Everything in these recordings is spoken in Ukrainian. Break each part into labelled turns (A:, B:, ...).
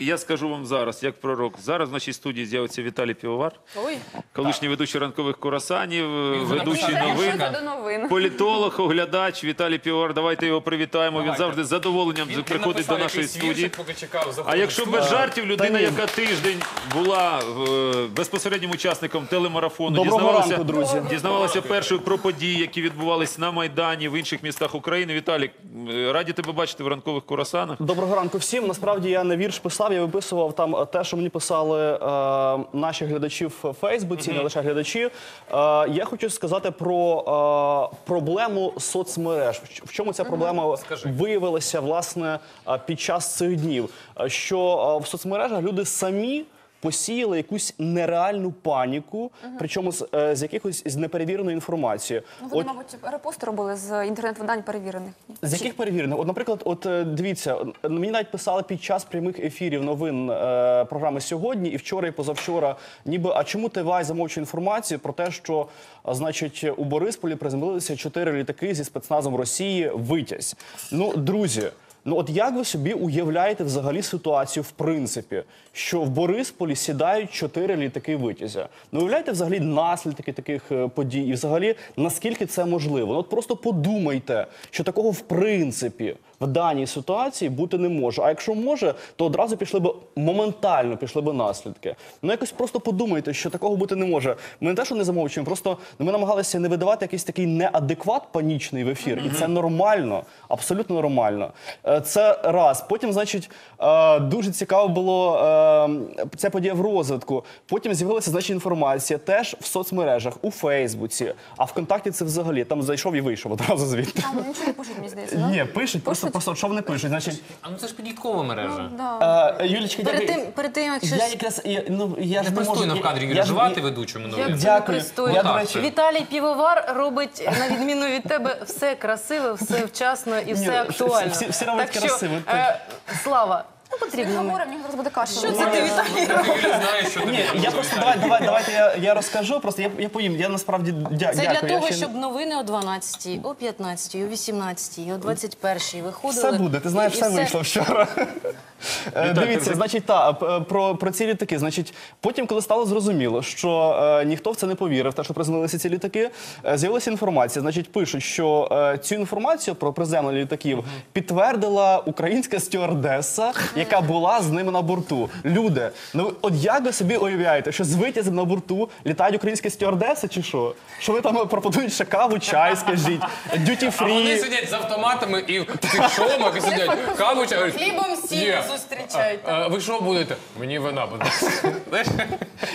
A: рік, я скажу вам зараз, як пророк. Зараз в нашій студії з'явиться Віталій Півовар,
B: Ой,
A: колишній ведучий ранкових курасанів, ведучий новин.
B: що це до новин.
A: Політолог, оглядач Віталій Півовар. Давайте його привітаємо. Він
C: Давайте.
A: завжди з задоволенням
C: Він
A: приходить
C: написав
A: до нашої
C: якийсь
A: студії.
C: віршик, поки чекав,
A: А якщо
C: в
A: без
C: студію.
A: жартів, людина, яка тиждень була е, безпосереднім учасником телемарафону,
D: Доброго
A: дізнавалася,
D: ранку, друзі.
A: дізнавалася першою про події, які відбувалися на Майдані в інших містах України. Віталік, е, раді тебе бачити в ранкових курасанах.
D: Доброго ранку всім. Насправді я не вірш писав, я виписував там е, те, що мені писали е, наші глядачі в Фейсбуці, не лише глядачі. Е, я хочу сказати про е, проблему соцмереж. В чому ця проблема виявилася власне е, під час цих днів? Е, Що в соцмережах люди самі. Посіяли якусь нереальну паніку, причому з, е, з якихось з неперевіреної інформації.
B: Ну, вони,
D: От-
B: мабуть, репости робили з інтернет-видань перевірених.
D: з яких перевірених? От, наприклад, от е, дивіться, е, мені навіть писали під час прямих ефірів новин е, програми сьогодні і вчора, і позавчора. Ніби а чому ТВАЙ замовчує інформацію про те, що а, значить у Борисполі приземлилися чотири літаки зі спецназом Росії Витязь. Ну, друзі. Ну от як ви собі уявляєте взагалі ситуацію в принципі, що в Борисполі сідають чотири літаки витязя? Ну уявляєте взагалі наслідки таких е, подій, і взагалі наскільки це можливо? Ну от просто подумайте, що такого в принципі в даній ситуації бути не може. А якщо може, то одразу пішли б моментально пішли б наслідки. Ну якось просто подумайте, що такого бути не може. Ми не те, що не замовчуємо, просто ну, ми намагалися не видавати якийсь такий неадекват панічний в ефір, і це нормально, абсолютно нормально. Е, Це раз. Потім, значить, е, дуже цікаво було е, ця подія в розвитку. Потім з'явилася значить, інформація теж в соцмережах, у Фейсбуці, а ВКонтакті це взагалі там зайшов і вийшов одразу звідти.
B: А вони нічого не пишуть, мені здається. да?
D: Ні, пишуть, просто, просто що вони пишуть. Значить,
C: А ну це ж підліткова мережа.
D: Е, Юлічка,
E: Перед
D: дякую.
E: тим, перед тим, як щось...
D: Я якраз я, ну я ж не можу.
C: Непристойно в кадрі
D: я-
C: Юрій,
D: ж-
C: ведучому новин.
D: Дякую.
E: непристойно.
D: Я, до
C: Так,
D: речі,
C: це.
E: Віталій Півовар робить, на відміну від тебе, все красиве, все вчасно і все актуально. Так що,
D: красиво.
E: е, Слава, ну потрібно ми.
B: говоримо, в нього зараз буде каша.
E: Що це ти, Віталій?
C: Що
D: Ні, я просто давай, давай, давайте я, я розкажу. Просто я, я поїм. Я насправді дя,
E: Це
D: дякую.
E: для
D: я
E: того,
D: ще-
E: щоб новини о 12, о 15, о 18, о 21 виходили.
D: все буде. Ти знаєш,
E: І
D: все вийшло вчора. Е, Дивіться, значить, та про, про ці літаки. Значить, потім, коли стало зрозуміло, що е, ніхто в це не повірив, те, що приземлилися ці літаки, е, з'явилася інформація. Значить, пишуть, що е, цю інформацію про приземлення літаків підтвердила українська стюардеса, яка була з ними на борту. Люди, ну от як ви собі уявляєте, що з витязем на борту літають українські стюардеси, чи що? Що ви там пропонують ще каву, чай, скажіть, дюті
C: А вони сидять з автоматами і в цих шоломах і сидять. Каву чай.
E: Хлібом сіль
C: «Є.
E: зустрічають.
C: А, Ви що будете? Мені вина буде.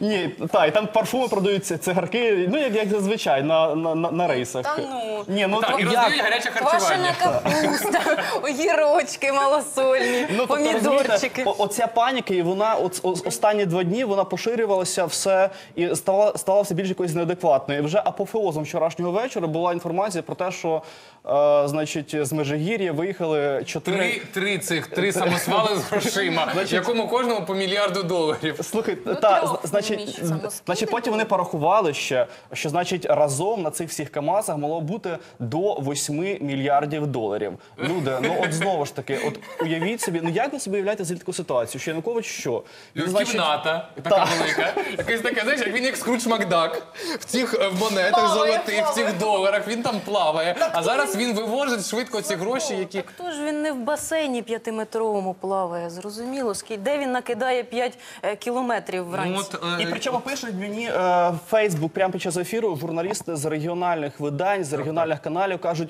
D: Ні, та, і там парфуми продаються, цигарки, ну як, як зазвичай на, на, на, на рейсах.
E: Та ну.
D: Ні, ну
C: Так,
D: то
C: і роздають гаряче
E: Квашена
C: харчування.
E: капуста, огірочки малосольні,
D: Ну, тобто,
E: помідорчики.
D: розумієте, о- оця паніка, і вона от, о- останні два дні вона поширювалася все і стала, стала все більш якоюсь неадекватною. І вже апофеозом вчорашнього вечора була інформація про те, що е, значить, з Межигір'я виїхали чотири.
C: Три, три цих, три самосвали з грошима, якому кожному по мільярду доларів.
D: Слухай, та,
B: трьох
D: значить, значить, потім вони порахували ще, що значить разом на цих всіх КАМАЗах могло бути до 8 мільярдів доларів. Люди, ну от знову ж таки, от уявіть собі, ну як ви собі уявляєте взагалі таку ситуацію? Що Янукович що? Він, значить,
C: Кімната, така велика. Якась така, знаєш, як він як Скрудж Макдак. В цих е, монетах
E: Плаває,
C: золотих, в цих
E: плаває.
C: доларах, він там плаває. А зараз він вивозить швидко ці гроші, які.
E: Хто ж він не в басейні п'ятиметровому плаває? Зрозуміло, де він накидає 5 кілометрів вранці.
C: Ну, от, е,
D: І причому пишуть мені е, в Фейсбук прямо під час ефіру журналісти з регіональних видань, з регіональних каналів кажуть.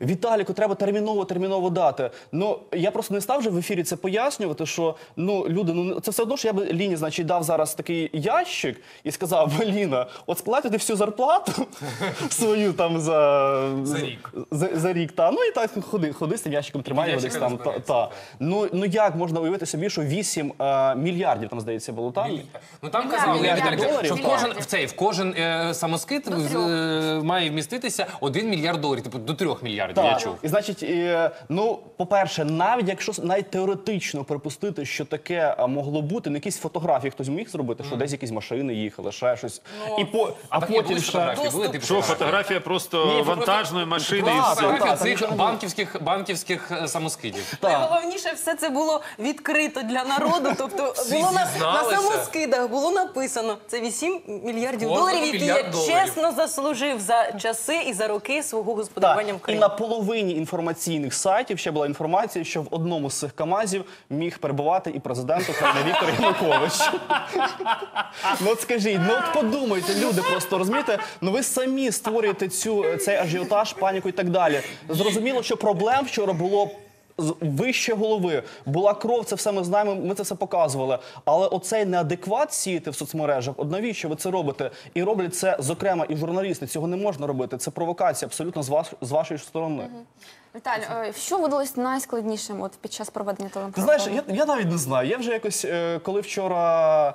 D: Віталіку, треба терміново терміново дати. Ну я просто не став вже в ефірі це пояснювати. Що ну люди, ну це все одно, що я би Ліні, значить, дав зараз такий ящик і сказав: Ліна, от сплатите всю зарплату свою там за,
C: За рік.
D: За, за рік. Та ну і так ходи, ходи з тим ящиком, тримай його десь там. Та, та. Ну ну як можна уявити собі, що 8 е, мільярдів там здається було там.
C: Ну там казали,
D: мільярди доларів.
C: що в кожен в цей в кожен е, самоскид е, має вміститися 1 мільярд доларів, типу до 3 мільярдів. Мільярдів, я чув.
D: і значить, е, ну, по-перше, навіть якщо навіть теоретично припустити, що таке могло бути, ну якісь фотографії хтось міг зробити, що десь якісь машини їхали, ще щось. і по, а
C: А так,
D: потім
C: були
D: ще.
C: фотографії, були типу
A: Що,
C: фотографії?
A: фотографія просто
D: Ні,
A: вантажної машини і все.
C: Фотографія
D: так,
C: цих
D: нічого не
C: банківських, банківських е, самоскидів.
E: Найголовніше, все це було відкрито для народу. Тобто було на, на
C: зізналися.
E: самоскидах було написано це 8 мільярдів
C: Кожному
E: доларів, які
C: мільярд
E: я
C: доларів.
E: чесно заслужив за часи і за роки свого господарювання в
D: Так, і
E: Україні.
D: на половині інформаційних сайтів ще була інформація, що в одному з цих КАМАЗів міг перебувати і президент України Віктор Янукович. ну от скажіть, ну от подумайте, люди просто розумієте, ну ви самі створюєте цю цей ажіотаж, паніку і так далі. Зрозуміло, що проблем вчора було. Вище голови була кров, це все ми знаємо. Ми це все показували. Але оцей неадекват сіяти в соцмережах. От навіщо ви це робите? І роблять це зокрема і журналісти. Цього не можна робити. Це провокація абсолютно з ваш з вашої сторони.
B: Віталь, е, що видалось найскладнішим от під час проведення
D: Ти знаєш, я, я навіть не знаю. Я вже якось, е, коли вчора.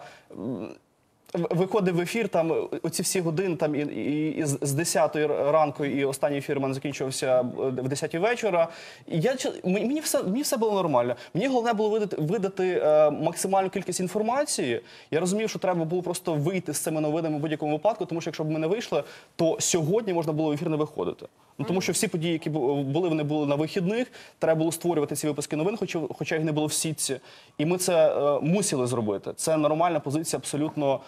D: Виходив в ефір, там е, оці всі години, там і, і, і з з 10 ранку, і останній ефір у мене закінчився е, в 10 вечора. І я мені все мені все було нормально. Мені головне було видати видати е, максимальну кількість інформації. Я розумів, що треба було просто вийти з цими новинами в будь-якому випадку, тому що якщо б ми не вийшли, то сьогодні можна було в ефір не виходити. Ну тому що всі події, які бу- були, вони були на вихідних. Треба було створювати ці випуски новин, хоча, хоча їх не було в сітці. І ми це е, мусили зробити. Це нормальна позиція абсолютно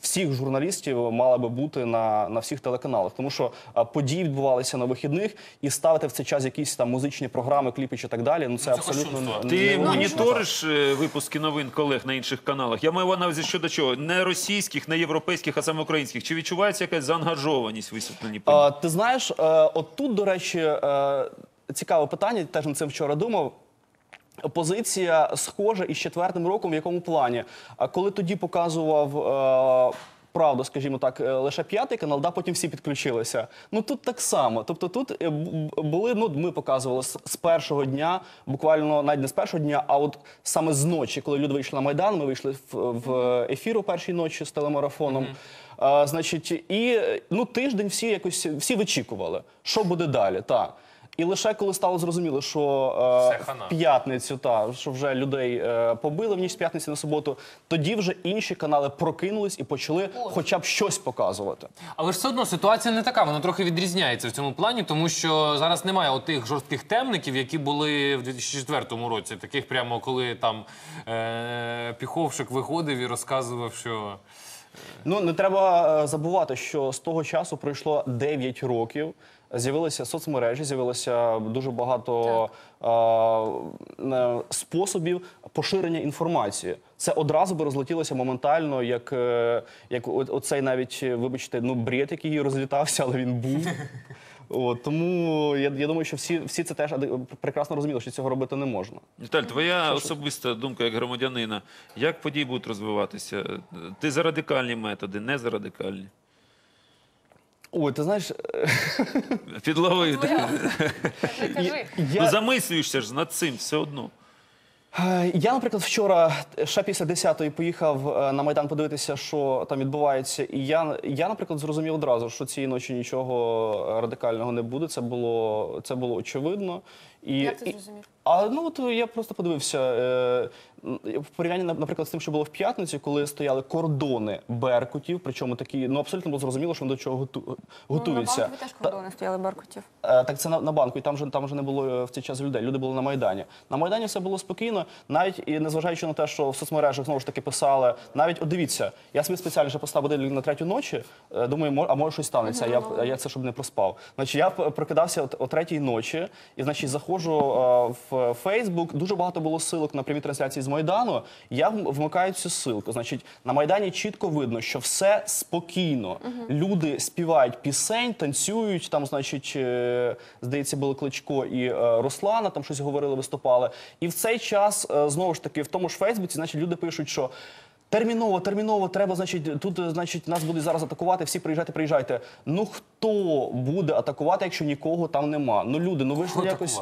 D: всіх журналістів мала би бути на, на всіх телеканалах. Тому що події відбувалися на вихідних, і ставити в цей час якісь там музичні програми, кліпи чи так далі. Ну це, абсолютно не-
A: Ти
D: не-
A: моніториш е, випуски новин колег на інших каналах? Я маю на увазі щодо чого? Не російських, не європейських, а саме українських. Чи відчувається якась заангажованість висвітлені?
D: Ти знаєш, е, от тут, до речі, е, цікаве питання, теж над цим вчора думав. Позиція схожа із четвертим роком, в якому плані? А коли тоді показував. е, Правду, скажімо так, е, лише п'ятий канал, да, потім всі підключилися. Ну тут так само. Тобто тут е, були, ну ми показували з, першого дня, буквально навіть не з першого дня, а от саме з ночі, коли люди вийшли на Майдан, ми вийшли в, ефір у першій ночі з телемарафоном. А, значить, і ну тиждень всі якось всі вичікували, що буде далі. Та. І лише коли стало зрозуміло, що е,
C: хана.
D: в п'ятницю, та що вже людей е, побили в ніч з п'ятниці на суботу, тоді вже інші канали прокинулись і почали хоча б щось показувати.
C: Але ж все одно ситуація не така, вона трохи відрізняється в цьому плані, тому що зараз немає отих жорстких темників, які були в 2004 році. Таких прямо коли там е- Піховшик виходив і розказував, що
D: Ну не треба е, забувати, що з того часу пройшло 9 років. З'явилися соцмережі, з'явилося дуже багато е, е, способів поширення інформації. Це одразу би розлетілося моментально, як, е, як оцей навіть, вибачте, ну бред, який розлітався, але він був. От, тому я, я думаю, що всі, всі це теж прекрасно розуміли, що цього робити не можна.
A: Віталь, твоя особиста думка як громадянина, як події будуть розвиватися? Ти за радикальні методи, не за радикальні?
D: Ой, ти знаєш, е,
A: Підловив.
B: Кажи.
D: я,
A: Ну замислюєшся ж над цим все одно.
D: Е, Я, наприклад, вчора ще після 10-ї поїхав е, на Майдан подивитися, що там відбувається. І я, я, наприклад, зрозумів одразу, що цієї ночі нічого радикального не буде. Це було, це було очевидно. І,
B: Як ти зрозумів?
D: а ну от я просто подивився е, в порівнянні, наприклад, з тим, що було в п'ятницю, коли стояли кордони беркутів, причому такі, ну абсолютно було зрозуміло, що вони до чого готу-
B: Ну,
D: готуються.
B: на банку теж кордони стояли Беркутів.
D: Е, Так це на, на банку, і там же там вже не було е, в цей час людей. Люди були на майдані. На майдані все було спокійно, навіть і незважаючи на те, що в соцмережах знову ж таки писали. Навіть от дивіться, я собі спеціально ще поставив будильник на третю ночі. е, Думаю, мо- а може щось станеться. А я я це щоб не проспав. Значить, я прокидався о, третій ночі, і значить заходжу е, в Фейсбук. Дуже багато було силок на прямі трансляції з майдану. Я вмикаю цю ссылку. Значить, на майдані чітко видно, що все спокійно. Люди співають пісень, танцюють. Там, значить, е, здається, були Кличко і е, Руслана, там щось говорили, виступали. І в цей час знову ж таки в тому ж Фейсбуці, значить, люди пишуть, що. Терміново, терміново треба, значить, тут, значить, нас будуть зараз атакувати, всі приїжджайте, приїжджайте. Ну хто буде атакувати, якщо нікого там нема? Ну люди, ну ви ж якось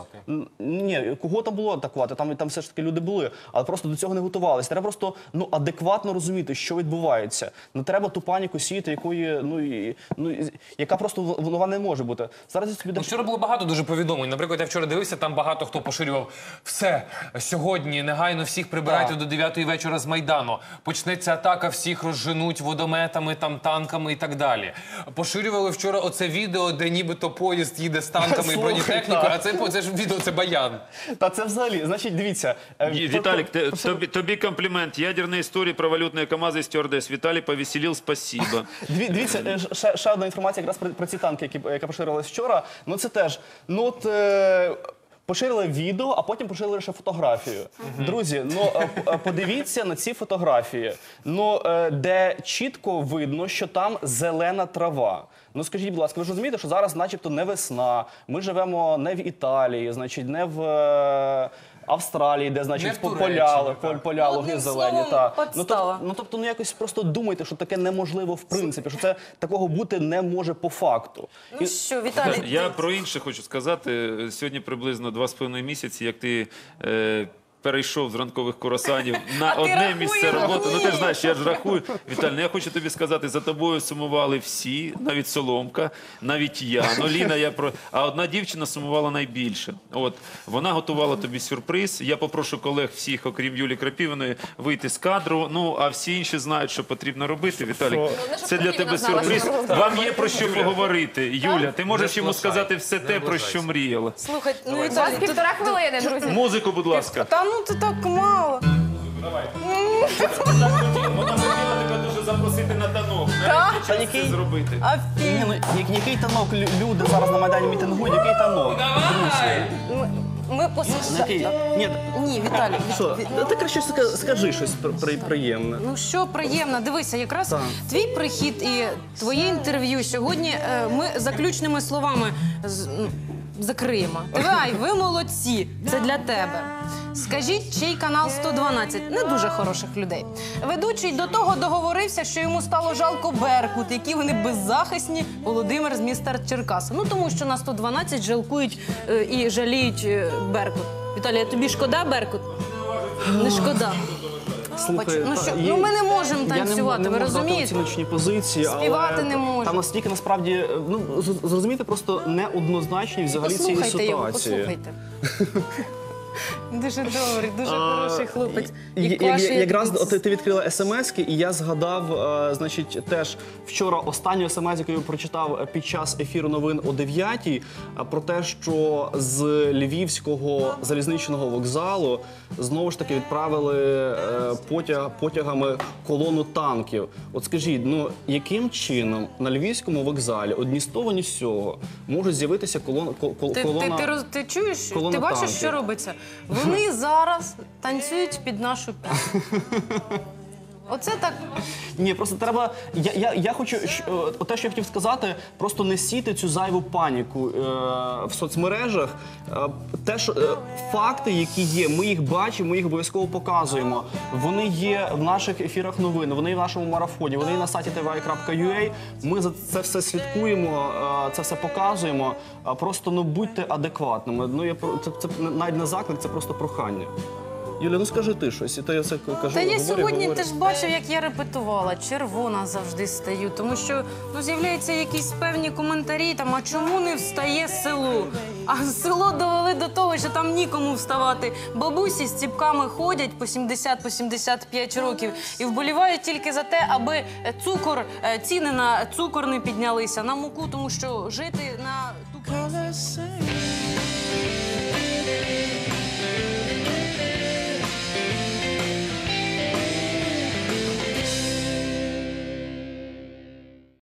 D: ні, кого там було атакувати? Там там все ж таки люди були, але просто до цього не готувалися. Треба просто ну адекватно розуміти, що відбувається. Не треба ту паніку сіяти, якої ну і ну яка просто вона не може бути. Зараз я тобі
C: Ну, Вчора було багато дуже повідомлень. Наприклад, я вчора дивився, там багато хто поширював все сьогодні. Негайно всіх прибирайте
D: Так.
C: до 9 вечора з майдану Почнеться атака, всіх розженуть водометами, там танками і так далі. Поширювали вчора оце відео, де нібито поїзд їде з танками і
D: Слухай,
C: бронетехнікою.
D: так.
C: А це це ж відео, це баян.
D: Та це взагалі, значить, дивіться. е,
A: Ї-
D: то-
A: Виталик,
D: то-
A: те-
D: то-
A: тобі, тобі комплімент. Ядерные истории про валютные КАМАЗы и стюардесс. Виталий повеселил, спасибо.
D: Дві, дивіться, е, ж- ще, ще одна інформація якраз про, про ці танки, які, яка поширилась вчора. Ну це теж. Ну от. Е, Поширили відео, а потім поширили ще фотографію. Друзі, ну е, е, подивіться на ці фотографії. Ну е, де чітко видно, що там зелена трава. Ну скажіть, будь ласка, ви ж розумієте, що зараз, начебто, не весна. Ми живемо не в Італії, значить, не в Австралії, де,
C: Не
D: значить,
C: в
D: по-
C: Туреччині,
D: поля, луги зелені.
E: словом,
D: Та. Ну, тобто, ну тобто, ну якось просто думайте, що таке неможливо в принципі, що це такого бути не може по факту.
E: Ну що, Віталій,
A: Я
E: ти-
A: про інше хочу сказати. Сьогодні приблизно два з половиною місяці, як ти. Е, Перейшов з ранкових курасанів на
E: ти
A: одне місце роботи. Ну ти ж знаєш, я ж рахую. Віталій, ну я хочу тобі сказати, за тобою сумували всі, навіть Соломка, навіть я. Ну Ліна, я про а одна дівчина сумувала найбільше. От вона готувала тобі сюрприз. Я попрошу колег всіх, окрім Юлі Крапівної, вийти з кадру. Ну а всі інші знають, що потрібно робити. Віталій, це для тебе сюрприз. Вам є про що поговорити. Юля, ти можеш йому сказати все те, про що мріяла.
E: Слухай, ну
B: У вас півтора хвилини, друзі.
A: Музику, будь ласка.
E: та ну ти так мало.
A: Вона хотіла тебе дуже запросити на танок.
D: Та який,
A: зробити.
D: ні, ну, який танок Лю- люди зараз на майдані мітингують, який танок?
C: Давай!
E: Ми, ми
D: Ну, Який? Ні,
E: Ні, Віталій.
D: що? Та Ти краще ска- скажи щось при- при- приємне.
E: Ну що приємно, дивися, якраз
D: Так.
E: твій прихід і твоє інтерв'ю сьогодні е, ми заключними словами з- м, закриємо. Давай, ви молодці, це для тебе. Скажіть, чий канал 112? Не дуже хороших людей. Ведучий до того договорився, що йому стало жалко Беркут, які вони беззахисні. Володимир з міста Черкаса. Ну тому що на 112 жалкують е, і жаліють е, Беркут. Віталія, тобі шкода Беркут? Не шкода.
D: Слухай,
E: Ну,
D: та,
E: що,
D: є-
E: ну, ми не можемо
D: я не м-
E: танцювати,
D: не
E: ви
D: можу дати
E: розумієте?
D: оціночні позиції,
E: Співати
D: але
E: не можу.
D: Там настільки насправді ну з- зрозуміти просто неоднозначні взагалі цієї
E: Послухайте його,
D: ситуації.
E: послухайте. Дуже добрий, дуже хороший хлопець.
D: І, я- якраз ти відкрила смски, і я згадав, е, значить, теж вчора останню смс, яку я прочитав під час ефіру новин о 9 про те, що з львівського залізничного вокзалу знову ж таки відправили е, потяг, потягами колону танків. От скажіть, ну яким чином на львівському вокзалі одні з того, ні з цього можуть з'явитися колон, кол- кол-
E: Ти, ти,
D: колона?
E: ти, роз- ти чуєш?
D: колона
E: ти бачиш,
D: танків.
E: що робиться? Вони зараз танцюють під нашу пісню. Оце так.
D: Ні, просто треба. Я, я, я хочу щ- е, те, що я хотів сказати, просто не сіти цю зайву паніку е, в соцмережах. Е, те, що е, факти, які є, ми їх бачимо, ми їх обов'язково показуємо. Вони є в наших ефірах новин, вони є в нашому марафоні, вони є на сайті tvi.ua. Ми за це все слідкуємо, е, це все показуємо. Просто ну будьте адекватними. Ну я це, це навіть не заклик, це просто прохання. Юля, ну скажи ти щось, і то я це кажу.
E: Та я
D: говорю,
E: сьогодні
D: говорю.
E: ти ж бачив, як я репетувала. Червона завжди стаю, тому що ну з'являються якісь певні коментарі. Там а чому не встає село? А село довели до того, що там нікому вставати. Бабусі з ціпками ходять по 70 по 75 років і вболівають тільки за те, аби цукор, е, ціни на цукор не піднялися, на муку, тому що жити на ту